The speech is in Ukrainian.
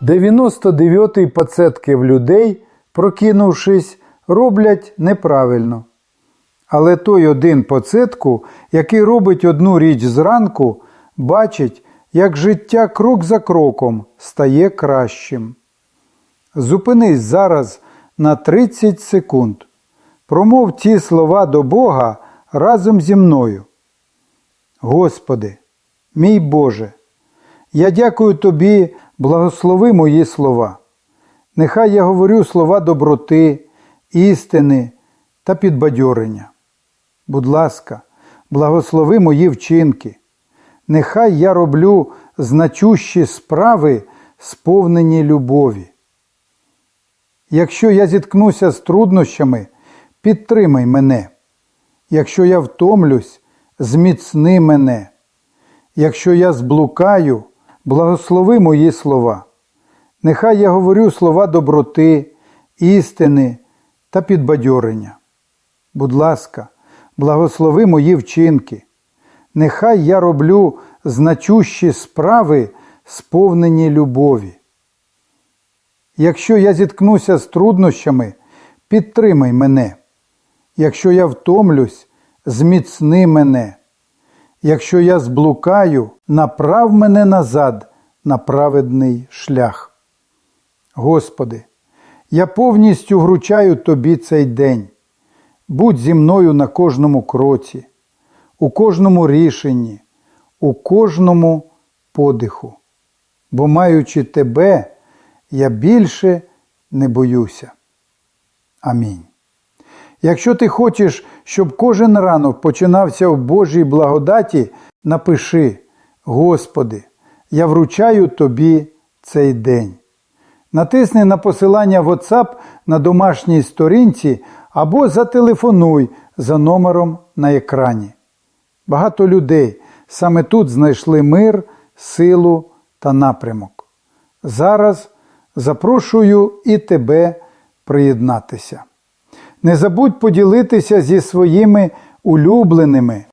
99 пацетків людей, прокинувшись, роблять неправильно. Але той один поцетку, який робить одну річ зранку, бачить, як життя крок за кроком стає кращим. Зупинись зараз на 30 секунд. Промов ті слова до Бога разом зі мною. Господи, мій Боже, я дякую Тобі, благослови мої слова. Нехай я говорю слова доброти, істини та підбадьорення. Будь ласка, благослови мої вчинки. Нехай я роблю значущі справи, сповнені любові. Якщо я зіткнуся з труднощами, підтримай мене. Якщо я втомлюсь, зміцни мене. Якщо я зблукаю, благослови мої слова. Нехай я говорю слова доброти, істини та підбадьорення. Будь ласка, благослови мої вчинки. Нехай я роблю значущі справи, сповнені любові. Якщо я зіткнуся з труднощами, підтримай мене. Якщо я втомлюсь, зміцни мене. Якщо я зблукаю, направ мене назад на праведний шлях. Господи, я повністю вручаю Тобі цей день. Будь зі мною на кожному кроці, у кожному рішенні, у кожному подиху. Бо, маючи Тебе, я більше не боюся. Амінь. Якщо ти хочеш, щоб кожен ранок починався в Божій благодаті, напиши, Господи, я вручаю Тобі цей день. Натисни на посилання WhatsApp на домашній сторінці або зателефонуй за номером на екрані. Багато людей саме тут знайшли мир, силу та напрямок. Зараз запрошую і тебе приєднатися. Не забудь поділитися зі своїми улюбленими